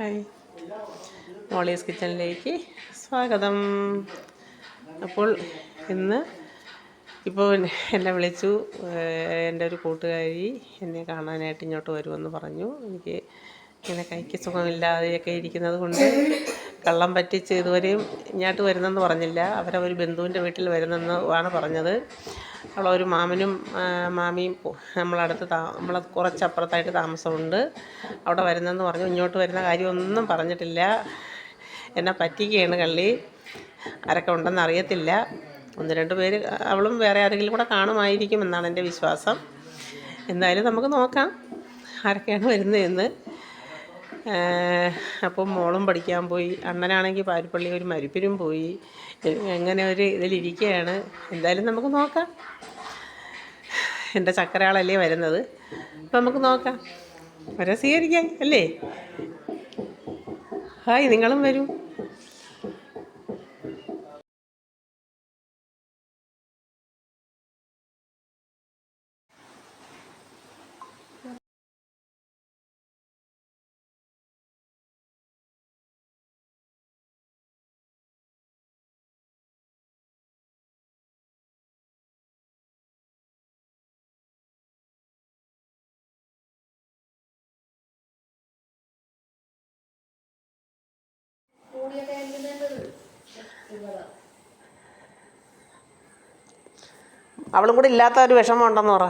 Hi. Molly's കിച്ചണിലേക്ക് സ്വാഗതം. അപ്പോൾ ഇന്ന് ഇപ്പോൾ എന്നെ വിളിച്ചു എന്റെ ഒരു കൂട്ടുകാരി എന്നെ കാണാനായിട്ട് ഇങ്ങോട്ട് വരുമെന്ന് പറഞ്ഞു. എനിക്ക് ഇങ്ങനെ കൈക്ക് സുഖമില്ലാതെയൊക്കെ ഇരിക്കുന്നത് കൊണ്ട് കള്ളം പറ്റിച്ച് ഇതുവരെയും ഇങ്ങോട്ട് വരുന്നെന്ന് പറഞ്ഞില്ല. അവരവർ ബന്ധുവിന്റെ വീട്ടിൽ വരുന്നെന്ന് ആണ് പറഞ്ഞത്. അവളൊരു മാമനും മാമിയും നമ്മളടുത്ത് താ നമ്മളെ കുറച്ചപ്പുറത്തായിട്ട് താമസമുണ്ട്. അവിടെ വരുന്നെന്ന് പറഞ്ഞു. ഇങ്ങോട്ട് വരുന്ന കാര്യമൊന്നും പറഞ്ഞിട്ടില്ല. എന്നെ പറ്റിക്കുകയാണ് കള്ളി. ആരൊക്കെ ഉണ്ടെന്ന് അറിയത്തില്ല. ഒന്ന് രണ്ട് പേര് അവളും വേറെ ആരെങ്കിലും കൂടെ കാണുമായിരിക്കും എന്നാണ് എന്റെ വിശ്വാസം. എന്തായാലും നമുക്ക് നോക്കാം ആരൊക്കെയാണ് വരുന്നതെന്ന്. അപ്പം മോളും പഠിക്കാൻ പോയി. അണ്ണനാണെങ്കിൽ പാരിപ്പള്ളി ഒരു മരിപ്പിനും പോയി. എങ്ങനെ ഒരു ഇതിലിരിക്കുകയാണ് എന്തായാലും നമുക്ക് നോക്കാം. എന്റെ ചക്കരയാളല്ലേ വരുന്നത്. അപ്പം നമുക്ക് നോക്കാം. വരെ സ്വീകരിക്കാം അല്ലേ? ഹായ് നിങ്ങളും വരൂ. അവളും കൂടി ഇല്ലാത്ത ഒരു വിഷമം ഉണ്ടെന്ന് പറ.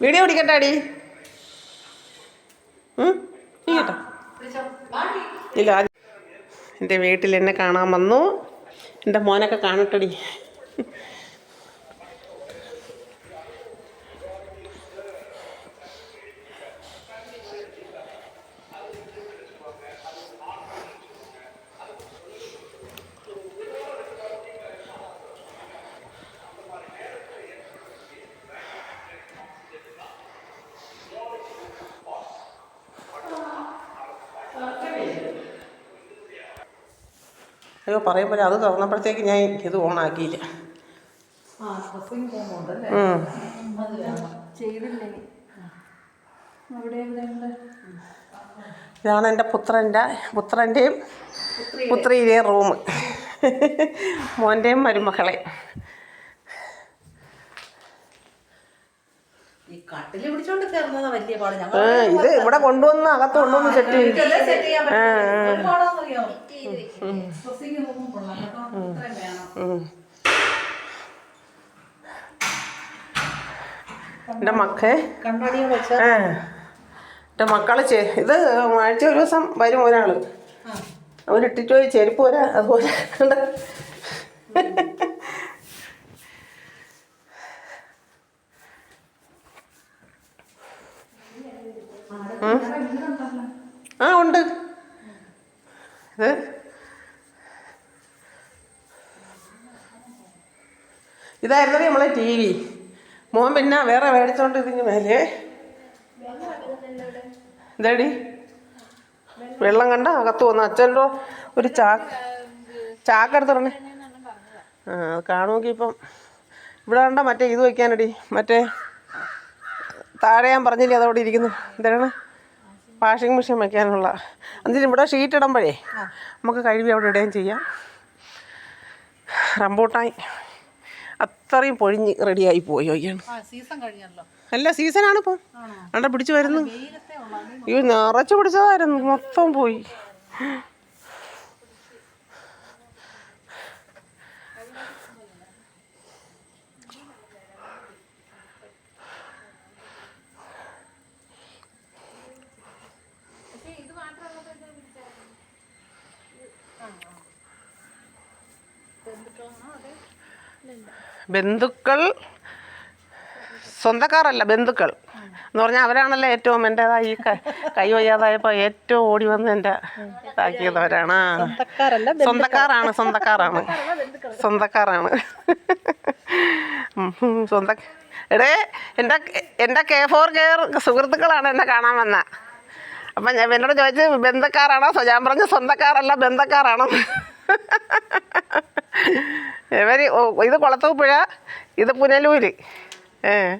വീഡിയോ പിടിക്കട്ടെ അടി കേട്ടോ. ഇല്ല എന്റെ വീട്ടിൽ എന്നെ കാണാൻ വന്നു. എന്റെ മോനൊക്കെ കാണട്ടടി. അയ്യോ പറയുമ്പോൾ അത് തുറന്നപ്പോഴത്തേക്ക് ഞാൻ ഇത് ഓണാക്കിയില്ല. ഇതാണ് എന്റെ പുത്രന്റെ പുത്രന്റെയും പുത്രിയുടെയും റൂം. മോന്റെയും മരുമകളെ. കട്ടിൽ പിടിച്ചോണ്ട് കയറുന്നതാ വലിയ പാട്. ഞങ്ങൾ ആ, ഇത് ഇവിടെ കൊണ്ടുവന്ന് അകത്ത് കൊണ്ടുവന്ന് സെറ്റ് ചെയ്യും. സെറ്റ് ചെയ്യാൻ പറ്റുമോ ഒരുപാടാന്നറിയാമോ ഡ്രസ്സിങ് റൂമും കൊള്ളാം. കേട്ടോ ഇത്രയും വേണം. ഉം. എന്റെ മക്കളെ ചേ വെച്ച ആ എന്റെ മക്കൾ ചെ ഇത് ആഴ്ച ഒരു ദിവസം വരും ഒരാൾ അവരിട്ടിട്ട് പോയി ചെരുപ്പ് വരാ. അതുപോലെ ഉണ്ട് ഇത് ഇതായിരുന്നു നമ്മളെ ടി വി. മോൻ പിന്നെ വേറെ മേടിച്ചോണ്ട് ഇതിന് മേലെ. ഇതേടി വെള്ളം കണ്ട അകത്ത് വന്നു. അച്ഛന്റെ ഒരു ചാ ചാക്കെടുത്തിടണേ ആ അത് കാണുമെങ്കിൽ ഇപ്പം ഇവിടെ കണ്ട മറ്റേ ഇത് വയ്ക്കാനടി. മറ്റേ താഴെ ഞാൻ പറഞ്ഞില്ലേ അതവിടെ ഇരിക്കുന്നു. എന്താണ്? വാഷിംഗ് മെഷീൻ വയ്ക്കാനുള്ള എന്നിട്ട് ഇവിടെ ഷീറ്റ് ഇടുമ്പോഴേ നമുക്ക് കഴുകി അവിടെ ഇടുകയും ചെയ്യാം. റംബൂട്ടായി അത്രയും പൊഴിഞ്ഞ് റെഡിയായി പോയി കഴിഞ്ഞല്ലോ. അല്ല സീസണാണ് ഇപ്പം. അവിടെ പിടിച്ചു വരുന്നു. ഈ അയ്യോ നിറച്ച് പിടിച്ചതായിരുന്നു മൊത്തം പോയി. ബന്ധുക്കൾ സ്വന്തക്കാരല്ല ബന്ധുക്കൾ. എന്ന് പറഞ്ഞാൽ അവരാണല്ലോ ഏറ്റവും എന്റെതായി ഈ കൈ വയ്യാതായപ്പോൾ ഏറ്റവും ഓടി വന്ന് എന്റെ ഇതാക്കിയതവരാണ് സ്വന്തക്കാരാണ് സ്വന്തക്കാരാണ്. സ്വന്തക്കാരാണ്. സ്വന്ത എടേ എന്റെ എന്റെ കെ ഫോർ കെയർ സുഹൃത്തുക്കളാണ് എന്നെ കാണാൻ വന്ന. അപ്പം ഞാൻ എന്നോട് ചോദിച്ച് ബന്ധക്കാരാണോ? ഞാൻ പറഞ്ഞു സ്വന്തക്കാരല്ല ബന്ധക്കാരാണോ. ഇവർ ഇത് കുളത്തൂപ്പുഴ ഇത് പുനലൂര്. ഏ.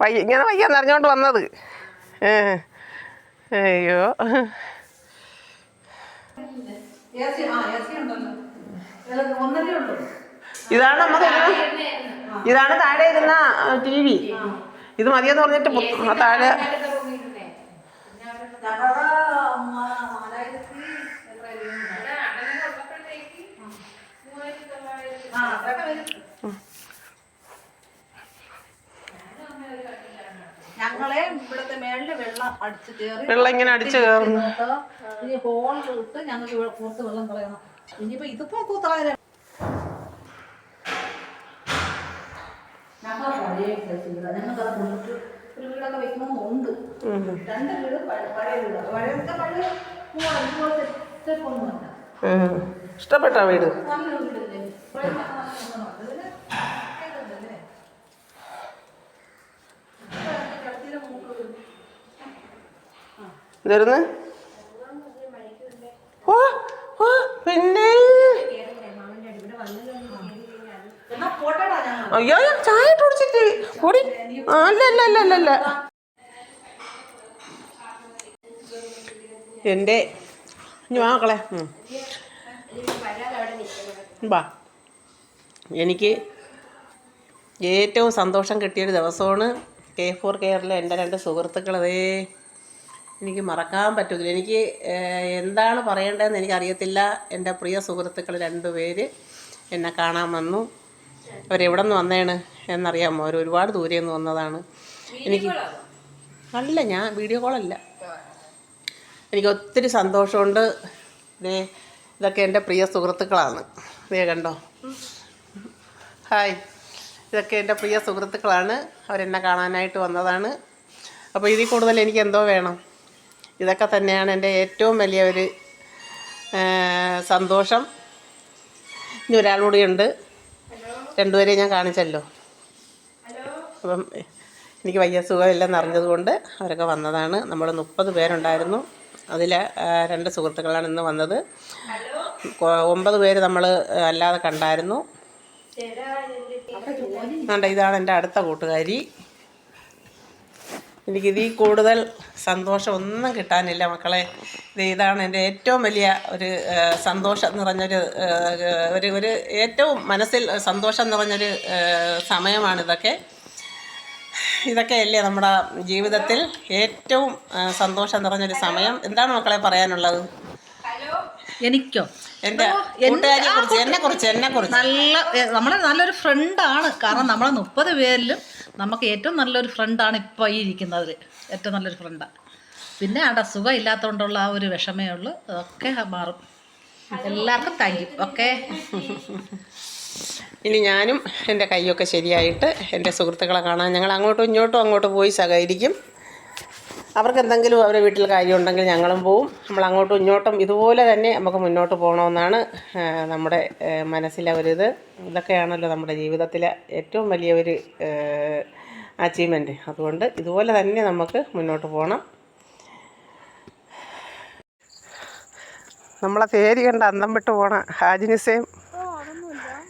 വയ്യ ഇങ്ങനെ വയ്യ നിറഞ്ഞോണ്ട് വന്നത്. ഏ. അയ്യോ. ഇതാണ് നമുക്ക് ഇതാണ് താഴെ ഇരുന്ന ടി വി. ഇത് മതിയെന്ന് പറഞ്ഞിട്ട് താഴെ ഞങ്ങളുടെ മ- നാലായിരത്തി എത്രയായിരുന്നു? ആ, അതൊക്കെ വരും. ഞങ്ങളെ ഇവിടുത്തെ മേളിൽ വെള്ളം ഇങ്ങനെ അടിച്ച് കയറുന്നു. ഇനി ഹോൾ ഇട്ട് ഞങ്ങൾക്ക് ഇവിടെ പുറത്ത് വെള്ളം കളയണം. ഇനിയിപ്പോ ഇതിപ്പോ ഞങ്ങൾ പഴയ ഞങ്ങൾക്കത് ഒരു വീടൊക്കെ വെക്കണമെന്നുണ്ട് രണ്ട് വീട് പഴ- പഴയ വീടാ. ഒന്നുമല്ല വീട്. വീടല്ലേ? ഇതായിരുന്നു ഓ ഓ പിന്നെ? അയ്യോ ചായ കുടിച്ചിട്ട്. കൂടി. അല്ല അല്ല അല്ല അല്ല എന്റെ ഞാൻ മക്കളെ. ഉം. എനിക്ക് ഏറ്റവും സന്തോഷം കിട്ടിയൊരു ദിവസമാണ് കെ ഫോർ കെയറിലെ എന്റെ രണ്ട് സുഹൃത്തുക്കളതേ എനിക്ക് മറക്കാൻ പറ്റത്തില്ല എനിക്ക് എന്താണ് പറയേണ്ടതെന്ന് എനിക്കറിയത്തില്ല. എന്റെ പ്രിയ സുഹൃത്തുക്കൾ രണ്ടുപേര് എന്നെ കാണാൻ വന്നു. അവരെവിടെ നിന്ന് വന്നേണ് എന്നറിയാമോ? അവർ ഒരുപാട് ദൂരെ നിന്ന് വന്നതാണ്. എനിക്ക് അല്ല ഞാൻ വീഡിയോ കോളല്ല. എനിക്ക് ഒത്തിരി സന്തോഷമുണ്ട്. ദേ ഇതൊക്കെ എന്റെ പ്രിയ സുഹൃത്തുക്കളാണ്. ദേ കണ്ടോ? ഹായ്. ഇതൊക്കെ എന്റെ പ്രിയ സുഹൃത്തുക്കളാണ്. അവരെന്നെ കാണാനായിട്ട് വന്നതാണ്. അപ്പോൾ ഇതിൽ കൂടുതൽ എനിക്ക് എന്തോ വേണം. ഇതൊക്കെ തന്നെയാണ് എന്റെ ഏറ്റവും വലിയ ഒരു സന്തോഷം. ഇനി ഒരാൾ കൂടിയുണ്ട് രണ്ടുപേരെയും ഞാൻ കാണിച്ചല്ലോ. അപ്പം എനിക്ക് വയ്യ സുഖമില്ലെന്ന് അറിഞ്ഞതുകൊണ്ട് അവരൊക്കെ വന്നതാണ്. നമ്മൾ മുപ്പത് പേരുണ്ടായിരുന്നു. അതിൽ രണ്ട് സുഹൃത്തുക്കളാണ് ഇന്ന് വന്നത്. ഒമ്പത് പേര് നമ്മൾ അല്ലാതെ കണ്ടായിരുന്നു. വേണ്ട ഇതാണ് എന്റെ അടുത്ത കൂട്ടുകാരി. എനിക്കിതിൽ കൂടുതൽ സന്തോഷം ഒന്നും കിട്ടാനില്ല മക്കളെ. ഇത് ഇതാണ് എന്റെ ഏറ്റവും വലിയ ഒരു സന്തോഷം നിറഞ്ഞൊരു ഒരു ഒരു ഏറ്റവും മനസ്സിൽ സന്തോഷം നിറഞ്ഞൊരു സമയമാണിതൊക്കെ ഇതൊക്കെ. ഇതൊക്കെയല്ലേ നമ്മുടെ ജീവിതത്തിൽ ഏറ്റവും സന്തോഷം നിറഞ്ഞൊരു സമയം. എന്താണ് മക്കളെ പറയാനുള്ളത്? എനിക്കോ? എന്റെ കൂട്ടുകാരിയെ കുറിച്ച് എന്നെ കുറിച്ച് എന്നെ കുറിച്ച് നല്ല നമ്മളെ നല്ലൊരു ഫ്രണ്ടാണ്. കാരണം നമ്മളെ മുപ്പത് പേരിലും നമുക്ക് ഏറ്റവും നല്ലൊരു ഫ്രണ്ടാണ് ഇപ്പോൾ ഈ ഇരിക്കുന്നതിൽ ഏറ്റവും നല്ലൊരു ഫ്രണ്ടാണ് പിന്നെ അവിടെ സുഖം ഇല്ലാത്തതുകൊണ്ടുള്ള ആ ഒരു വിഷമേ ഉള്ളൂ. അതൊക്കെ മാറും. എല്ലാവർക്കും താങ്ക് യു ഓക്കെ ഇനി ഞാനും എന്റെ കൈയൊക്കെ ശരിയായിട്ട് എന്റെ സുഹൃത്തുക്കളെ കാണാൻ ഞങ്ങൾ അങ്ങോട്ടും ഇങ്ങോട്ടും അങ്ങോട്ട് പോയി സഹകരിക്കും. അവർക്ക് എന്തെങ്കിലും അവരുടെ വീട്ടിൽ കാര്യമുണ്ടെങ്കിൽ ഞങ്ങളും പോവും. നമ്മൾ അങ്ങോട്ടും ഇങ്ങോട്ടും ഇതുപോലെ തന്നെ നമുക്ക് മുന്നോട്ട് പോകണമെന്നാണ് നമ്മുടെ മനസ്സിലെ ഒരിത് ഇതൊക്കെയാണല്ലോ നമ്മുടെ ജീവിതത്തിലെ ഏറ്റവും വലിയ ഒരു അച്ചീവ്മെന്റ് അതുകൊണ്ട് ഇതുപോലെ തന്നെ നമുക്ക് മുന്നോട്ട് പോകണം. നമ്മളെ തേരി കണ്ട് അന്തം വിട്ട് പോണ ഹാജിനിസയും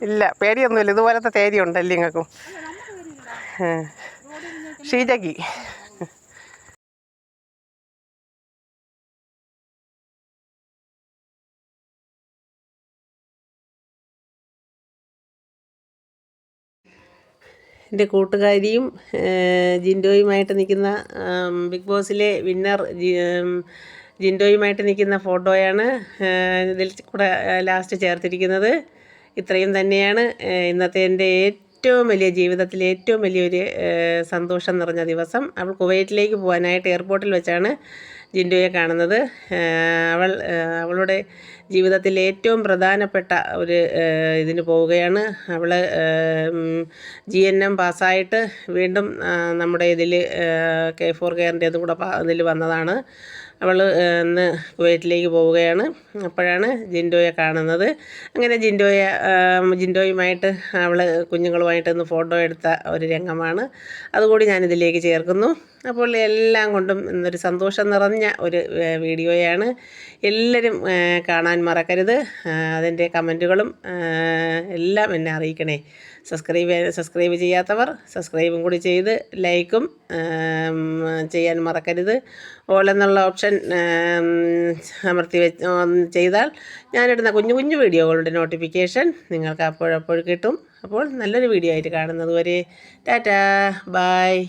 ഇല്ല പേടിയൊന്നുമില്ല. ഇതുപോലത്തെ തേരി ഉണ്ടല്ലേ നിങ്ങൾക്കും ഷീജയ്ക്ക് എന്റെ കൂട്ടുകാരിയും ജിൻഡോയുമായിട്ട് നിൽക്കുന്ന ബിഗ് ബോസിലെ വിന്നർ ജിൻഡോയുമായിട്ട് നിൽക്കുന്ന ഫോട്ടോയാണ് ഇതിൽ കൂടെ ലാസ്റ്റ് ചേർത്തിരിക്കുന്നത്. ഇത്രയും തന്നെയാണ്. ഇന്നത്തെ എന്റെ ഏറ്റവും വലിയ ജീവിതത്തിലെ ഏറ്റവും വലിയൊരു സന്തോഷം നിറഞ്ഞ ദിവസം. അവൾ കുവൈറ്റിലേക്ക് പോകാനായിട്ട് എയർപോർട്ടിൽ വെച്ചാണ്. ജിൻഡോയെ കാണുന്നത്. അവൾ അവളുടെ ജീവിതത്തിൽ ഏറ്റവും പ്രധാനപ്പെട്ട ഒരു ഇതിന് പോവുകയാണ്. അവൾ ജി എൻ എം പാസ്സായിട്ട് വീണ്ടും നമ്മുടെ ഇതിൽ കെ ഫോർ കെയറിന്റെ കൂടെ ഇതിൽ വന്നതാണ്. അവൾ ഇന്ന് കുവൈറ്റിലേക്ക് പോവുകയാണ്. അപ്പോഴാണ് ജിൻഡോയെ കാണുന്നത്. അങ്ങനെ ജിൻഡോയെ ജിൻഡോയുമായിട്ട് അവൾ കുഞ്ഞുങ്ങളുമായിട്ട് ഇന്ന് ഫോട്ടോ എടുത്ത ഒരു രംഗമാണ്. അതുകൂടി ഞാനിതിലേക്ക് ചേർക്കുന്നു. അപ്പോൾ എല്ലാം കൊണ്ടും ഇന്നൊരു സന്തോഷം നിറഞ്ഞ ഒരു വീഡിയോയാണ്. എല്ലാവരും കാണാൻ മറക്കരുത്. അതിന്റെ കമന്റുകളും എല്ലാം എന്നെ അറിയിക്കണേ. സബ്സ്ക്രൈബ് സബ്സ്ക്രൈബ് ചെയ്യാത്തവർ സബ്സ്ക്രൈബും കൂടി ചെയ്ത് ലൈക്കും ചെയ്യാൻ മറക്കരുത്. ഓൾ എന്നുള്ള ഓപ്ഷൻ അമർത്തി ഓൺ ചെയ്താൽ ഞാനിടുന്ന കുഞ്ഞു കുഞ്ഞു വീഡിയോകളുടെ നോട്ടിഫിക്കേഷൻ നിങ്ങൾക്ക് അപ്പോഴപ്പോൾ കിട്ടും. അപ്പോൾ നല്ലൊരു വീഡിയോ ആയിട്ട് കാണുന്നത് വരെ ടാറ്റാ ബായ്.